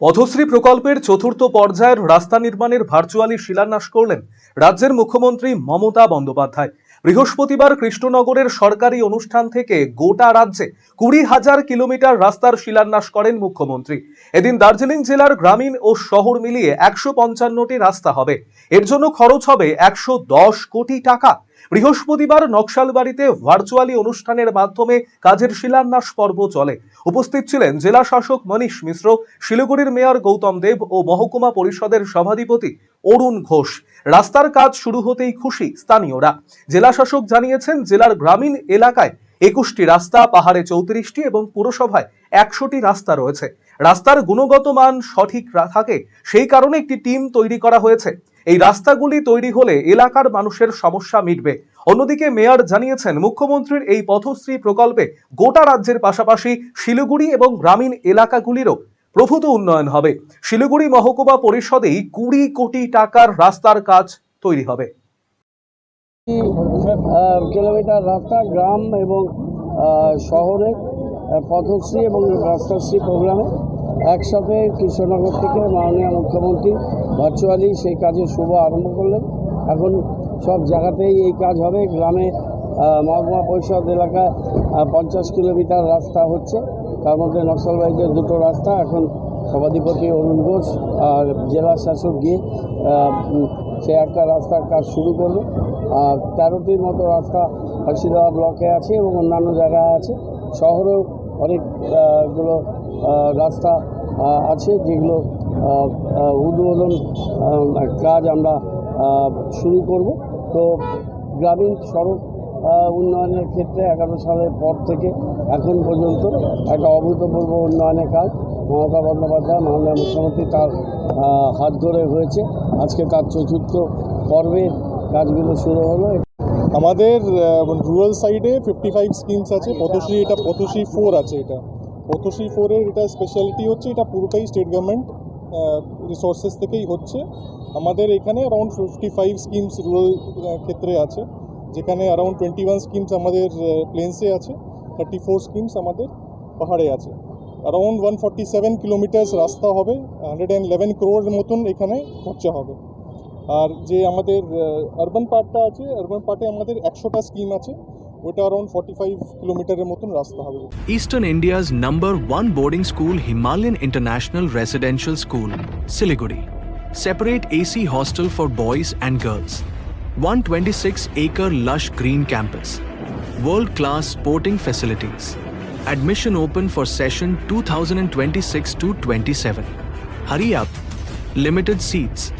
পথশ্রী প্রকল্পের চতুর্থ পর্যায়ের রাস্তা নির্মাণের ভার্চুয়ালি শিলান্যাস করলেন রাজ্যের মুখ্যমন্ত্রী মমতা বন্দ্যোপাধ্যায়। বৃহস্পতিবার কৃষ্ণনগরের সরকারি অনুষ্ঠান থেকে গোটা রাজ্যে কুড়ি হাজার কিলোমিটার রাস্তার শিলান্যাস করেন মুখ্যমন্ত্রী। এদিন দার্জিলিং জেলার গ্রামীণ ও শহর মিলিয়ে একশো পঞ্চান্নটি রাস্তা হবে। এর জন্য খরচ হবে একশো দশ কোটি টাকা। বৃহস্পতিবার নকশালবাড়িতে ভার্চুয়ালি অনুষ্ঠানের মাধ্যমে কাজের শিলান্যাস পর্ব চলে। উপস্থিত ছিলেন জেলা শাসক মনীষ মিশ্র, শিলিগুড়ির মেয়র গৌতম দেব ও মহকুমা পরিষদের সভাধিপতি অরুণ ঘোষ। রাস্তার কাজ শুরু হতেই খুশি স্থানীয়রা। জেলা শাসক জানিয়েছেন, জেলার গ্রামীণ এলাকায় একুশটি রাস্তা, পাহাড়ে চৌত্রিশটি এবং পুরসভায় একশোটি রাস্তা রয়েছে। রাস্তার গুণগত মান সঠিক থাকে, সেই কারণে একটি টিম তৈরি করা হয়েছে। এই রাস্তাগুলি তৈরি হলে এলাকার মানুষের সমস্যা মিটবে। অন্যদিকে মেয়র জানিয়েছেন, মুখ্যমন্ত্রীর এই পথশ্রী প্রকল্পে গোটা রাজ্যের পাশাপাশি শিলিগুড়ি এবং গ্রামীণ এলাকাগুলিরও প্রভূত উন্নয়ন হবে। শিলিগুড়ি মহকুমা পরিষদেই কুড়ি কোটি টাকার রাস্তার কাজ তৈরি হবে। কিলোমিটার রাস্তা, গ্রাম এবং শহরে পথশ্রী এবং রাস্তাশ্রী প্রোগ্রামে। একসাথে কৃষ্ণনগর থেকে মাননীয় মুখ্যমন্ত্রী ভার্চুয়ালি সেই কাজের শুভ আরম্ভ করলেন। এখন সব জায়গাতেই এই কাজ হবে। গ্রামে মহকুমা পরিষদ এলাকায় পঞ্চাশ কিলোমিটার রাস্তা হচ্ছে। তার মধ্যে নকশালবাড়িতে দুটো রাস্তা, এখন সভাধিপতি অরুণ ঘোষ আর জেলা শাসক গিয়ে সে একটা রাস্তার কাজ শুরু করবে আর তেরোটির মতো রাস্তা ফাঁসিদেওয়া ব্লকে আছে এবং অন্যান্য জায়গায় আছে। শহরেও অনেকগুলো রাস্তা আছে যেগুলো উদ্বোধন কাজ আমরা শুরু করব। তো গ্রামীণ সড়ক উন্নয়নের ক্ষেত্রে এগারো সালের পর থেকে এখন পর্যন্ত একটা অভূতপূর্ব উন্নয়নের কাজ মমতা বন্দ্যোপাধ্যায়, মাননীয় মুখ্যমন্ত্রী তার হাত ধরে হয়েছে। আজকে তার চতুর্থ পর্বের কাজগুলো শুরু হলো। আমাদের রুরাল সাইডে ফিফটি ফাইভ স্কিমস আছে পথশ্রী এটা পথশ্রী ফোর আছে এটা। পথশ্রী ফোরের এটা স্পেশালিটি হচ্ছে, এটা পুরোটাই স্টেট গভর্নমেন্ট রিসোর্সেস থেকেই হচ্ছে। আমাদের এখানে around fifty five schemes rural ক্ষেত্রে আছে। যেখানে অ্যারাউন্ড টোয়েন্টি ওয়ান স্কিমস আমাদের প্লেন্সে আছে থার্টি ফোর স্কিমস আমাদের পাহাড়ে আছে around one forty seven kilometres রাস্তা হবে হান্ড্রেড অ্যান্ড ইলেভেন ক্রোড়ের মতন এখানে খরচা হবে আর যে আমাদের আরবান পার্টটা আছে আরবান পার্টে আমাদের একশোটা স্কিম আছে ওটা অ্যারাউন্ড ফর্টি ফাইভ কিলোমিটারের মতন রাস্তা হবে Eastern India's number one boarding school, Himalayan International Residential School, Siliguri. Separate AC hostel for boys and girls. 126 acre lush green campus. World class sporting facilities. Admission open for session 2026 to 27. Hurry up. Limited seats.